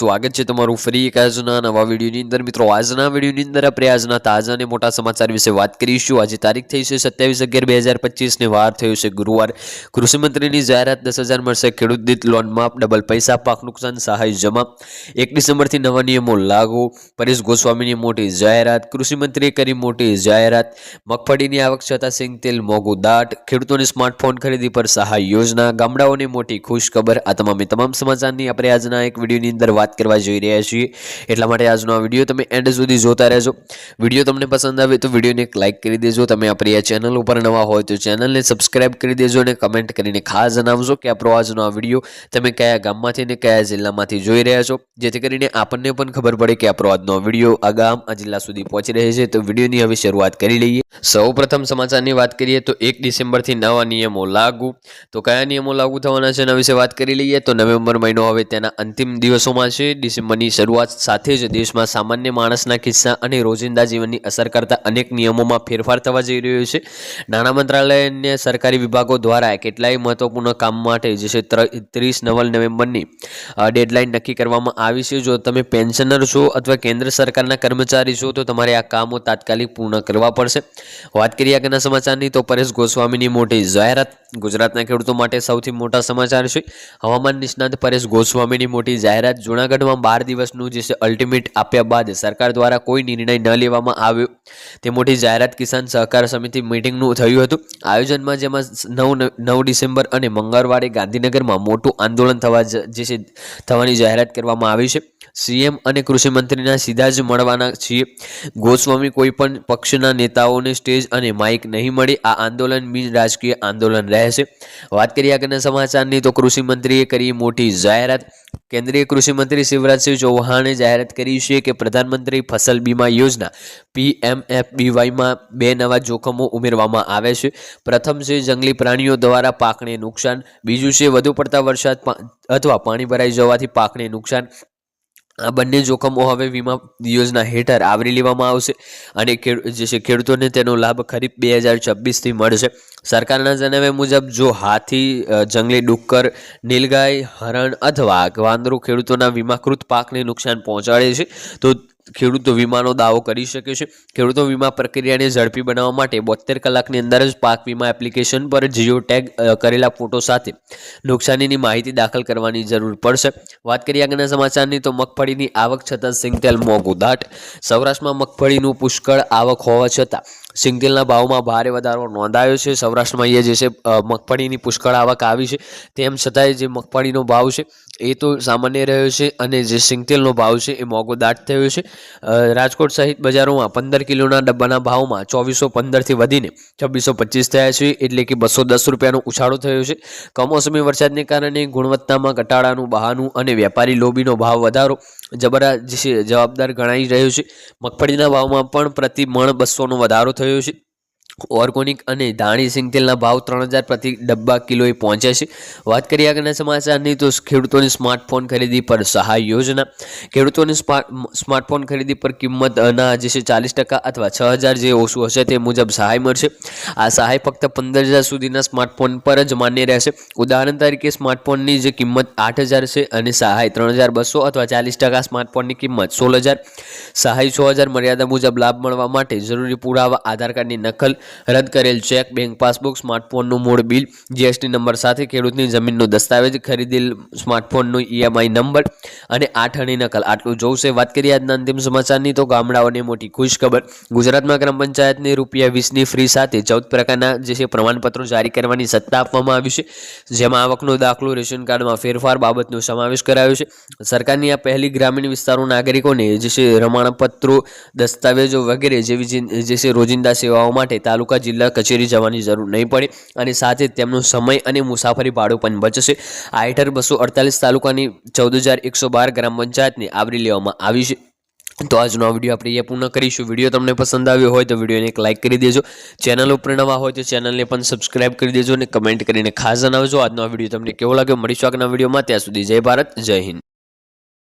સ્વાગત છે તમારું ફરી એક આજના નવા વિડીયોની અંદર. મિત્રો, આજના વિડીયોની અંદર આપણે આજના તાજા અને મોટા સમાચાર વિશે વાત કરીશું. આજે તારીખ થઈ છે સત્યાવીસ અગિયાર બે હજાર પચીસને વાર થયું છે ગુરુવાર. કૃષિમંત્રીની જાહેરાત દસ હજાર મળશે. ખેડૂત દીઠ લોન માફ, ડબલ પૈસા, પાક નુકસાન, સહાય જમા. એક ડિસેમ્બરથી નવા નિયમો લાગુ. પરેશ ગોસ્વામીની મોટી જાહેરાત. કૃષિમંત્રીએ કરી મોટી જાહેરાત. મગફળીની આવક છતાં સિંગ તેલ, મોંઘું દાટ. ખેડૂતોને સ્માર્ટફોન ખરીદી પર સહાય યોજના. ગામડાઓની મોટી ખુશ ખબર આ તમામે તમામ સમાચારની આપણે આજના એક વિડીયોની અંદર વાત કરવા જઈ રહ્યા છીએ. એટલા માટે આજનો આ વીડિયો તમે એન્ડ સુધી જોતા રહેજો. વીડિયો તમને પસંદ આવે તો વિડીયોને એક લાઇક કરી દેજો. તમે આપણી આ ચેનલ ઉપર નવા હોય તો ચેનલને સબસ્ક્રાઇબ કરી દેજો અને કમેન્ટ કરીને ખાસ જણાવજો કે આપણો આજનો આ વીડિયો તમે કયા ગામમાંથી અને કયા જિલ્લામાંથી જોઈ રહ્યા છો. જેથી કરીને આપણને પણ ખબર પડે કે આપણો આજનો વીડિયો આ ગામ, આ જિલ્લા સુધી પહોંચી રહે છે. તો વિડીયોની હવે શરૂઆત કરી લઈએ. સૌ પ્રથમ સમાચારની વાત કરીએ તો એક ડિસેમ્બરથી નવા નિયમો લાગુ. તો કયા નિયમો લાગુ થવાના છે એના વિશે વાત કરી લઈએ. તો નવેમ્બર મહિનો હવે તેના અંતિમ દિવસોમાં છે. ડિસેમ્બરની શરૂઆત સાથે જ દેશમાં સામાન્ય માણસના કિસ્સા અને રોજિંદા જીવનની અસર કરતા અનેક નિયમોમાં ફેરફાર થવા જઈ રહ્યો છે. નાણાં મંત્રાલય અને સરકારી વિભાગો દ્વારા કેટલાય મહત્વપૂર્ણ કામ માટે જે છે ત્રીસ નવલ નવેમ્બરની ડેડલાઇન નક્કી કરવામાં આવી છે. જો તમે પેન્શનર છો અથવા કેન્દ્ર સરકારના કર્મચારી છો, તો તમારે આ કામો તાત્કાલિક પૂર્ણ કરવા પડશે. વાત કરીએ આગળના સમાચારની, તો પરેશ ગોસ્વામીની મોટી જાહેરાત ગુજરાતના ખેડૂતો માટે સૌથી મોટા સમાચાર છે. હવામાન નિષ્ણાત પરેશ ગોસ્વામીની મોટી જાહેરાત જૂનાગઢમાં બાર દિવસનું જે છે અલ્ટિમેટ આપ્યા બાદ સરકાર દ્વારા કોઈ નિર્ણય ન લેવામાં આવ્યો. તે મોટી જાહેરાત કિસાન સહકાર સમિતિ મિટિંગનું થયું હતું. આયોજનમાં જેમાં નવ નવ ડિસેમ્બર અને મંગળવારે ગાંધીનગરમાં મોટું આંદોલન થવા જે છે, થવાની જાહેરાત કરવામાં આવી છે. સીએમ અને કૃષિમંત્રીના સીધા જ મળવાના છીએ. ગોસ્વામી કોઈ પણ પક્ષના નેતાઓને સ્ટેજ અને માઇક નહીં મળે. આ આંદોલન બિન રાજકીય આંદોલન રહેશે. વાત કરીએ આગળના સમાચારની તો કૃષિમંત્રીએ કરી મોટી જાહેરાત. કેન્દ્રીય કૃષિમંત્રી શિવરાજસિંહ ચૌહાણે જાહેરાત કરી છે કે પ્રધાનમંત્રી ફસલ બીમા યોજના પીએમએફબીવાયમાં બે નવા જોખમો ઉમેરવામાં આવે છે. પ્રથમ છે જંગલી પ્રાણીઓ દ્વારા પાકને નુકસાન. બીજું છે વધુ પડતા વરસાદ અથવા પાણી ભરાઈ જવાથી પાકને નુકસાન. આ બંને જોખમો હવે વીમા યોજના હેઠળ આવરી લેવામાં આવશે અને જે છે ખેડૂતોને તેનો લાભ ખરીફ બે હજાર છવ્વીસથી મળશે. સરકારના જણાવ્યા મુજબ, જો હાથી જંગલી ડુક્કર, નીલગાય, હરણ અથવા વાંદરો ખેડૂતોના વીમાકૃત પાકને નુકસાન પહોંચાડે છે, તો ખેડૂતો વીમાનો દાવો કરી શકે છે. ખેડૂતો વીમા પ્રક્રિયાને ઝડપી બનાવવા માટે બોતેર કલાકની અંદર જ પાક વીમા એપ્લિકેશન પર જીઓ ટેગ કરેલા ફોટો સાથે નુકસાનીની માહિતી દાખલ કરવાની જરૂર પડશે. વાત કરીએ આગળના સમાચારની, તો મગફળીની આવક છતાં સિંગતેલ મોંઘું દાટ. સૌરાષ્ટ્રમાં મગફળીનું પુષ્કળ આવક હોવા છતાં સિંગતેલના ભાવમાં ભારે વધારો નોંધાયો છે. સૌરાષ્ટ્રમાં અહીંયા જે છે મગફળીની પુષ્કળ આવક આવી છે. તેમ છતાંય જે મગફળીનો ભાવ છે એ તો સામાન્ય રહ્યો છે અને જે સિંગતેલનો ભાવ છે એ મોંઘો દાટ થયો છે. રાજકોટ સહિત બજારોમાં પંદર કિલોના ડબ્બાના ભાવમાં ચોવીસો પંદરથી વધીને છવ્વીસો પચીસ થયા છે, એટલે કે બસો દસ રૂપિયાનો ઉછાળો થયો છે. કમોસમી વરસાદને કારણે ગુણવત્તામાં ઘટાડાનું બહાનું અને વેપારી લોબીનો ભાવ વધારો જબરા જવાબદાર ગણાઈ રહ્યો છે. મગફળીના ભાવમાં પણ પ્રતિ મણ બસોનો વધારો થયો છે. ઓર્ગોનિક અને ધાણી સિંગતેલના ભાવ ત્રણ હજાર પ્રતિ ડબ્બા કિલોએ પહોંચ્યા છે. વાત કરીએ આગળના સમાચારની, તો ખેડૂતોની સ્માર્ટફોન ખરીદી પર સહાય યોજના. ખેડૂતોની સ્માર્ટ સ્માર્ટફોન ખરીદી પર કિંમતના જે છે ચાલીસ ટકા અથવા છ હજાર જે ઓછું હશે તે મુજબ સહાય મળશે. આ સહાય ફક્ત પંદર હજાર સુધીના સ્માર્ટફોન પર જ માન્ય રહેશે. ઉદાહરણ તરીકે સ્માર્ટફોનની જે કિંમત આઠ હજાર છે અને સહાય ત્રણ હજાર બસો અથવા ચાલીસ ટકા સ્માર્ટફોનની કિંમત સોળ હજાર. સહાય છ હજાર મર્યાદા મુજબ લાભ મળવા માટે જરૂરી પુરાવા, આધાર કાર્ડની નકલ રદ કરેલ ચેક, બેંક પાસબુક, સ્માર્ટફોનનું મૂળ બિલ, જીએસટી નંબર સાથે ખેડૂતની જમીનનો દસ્તાવેજ, ખરીદેલ સ્માર્ટફોનનો ઈએમઆઈ નંબર અને આઠની નકલ. આટલું જોશે વાત કરીએ આજના અંતિમ સમાચારની તો ગામડાઓને મોટી ખુશખબર. ગુજરાતમાં ગ્રામ પંચાયતને રૂપિયા વીસની ફ્રી સાથે ચૌદ પ્રકારના જે છે પ્રમાણપત્રો જારી કરવાની સત્તા આપવામાં આવી છે. જેમાં આવકનો દાખલો, રેશન કાર્ડમાં ફેરફાર બાબતનો સમાવેશ કરાયો છે. સરકારની આ પહેલી ગ્રામીણ વિસ્તારો નાગરિકોને જે છે પ્રમાણપત્રો દસ્તાવેજો વગેરે જેવી જે છે રોજિંદા સેવાઓ માટે તાલુકા જિલ્લા કચેરી જવાની જરૂર નહીં પડે અને સાથે તેમનો સમય અને મુસાફરી ભાડું પણ બચશે. આ હેઠળ બસો અડતાલીસ તાલુકાની ચૌદ હજાર એકસો બાર ગ્રામ પંચાયતને આવરી લેવામાં આવી છે. તો આજનો આ વીડિયો આપણે એ પૂર્ણ કરીશું. વીડિયો તમને પસંદ આવ્યો હોય તો વિડીયોને એક લાઇક કરી દેજો. ચેનલ ઉપર નવા હોય તો ચેનલને પણ સબસ્ક્રાઇબ કરી દેજો અને કમેન્ટ કરીને ખાસ જણાવજો. આજનો આ વીડિયો તમને કેવો લાગ્યો? મળીશું આગળના વિડીયોમાં. ત્યાં સુધી જય ભારત, જય હિન્દ.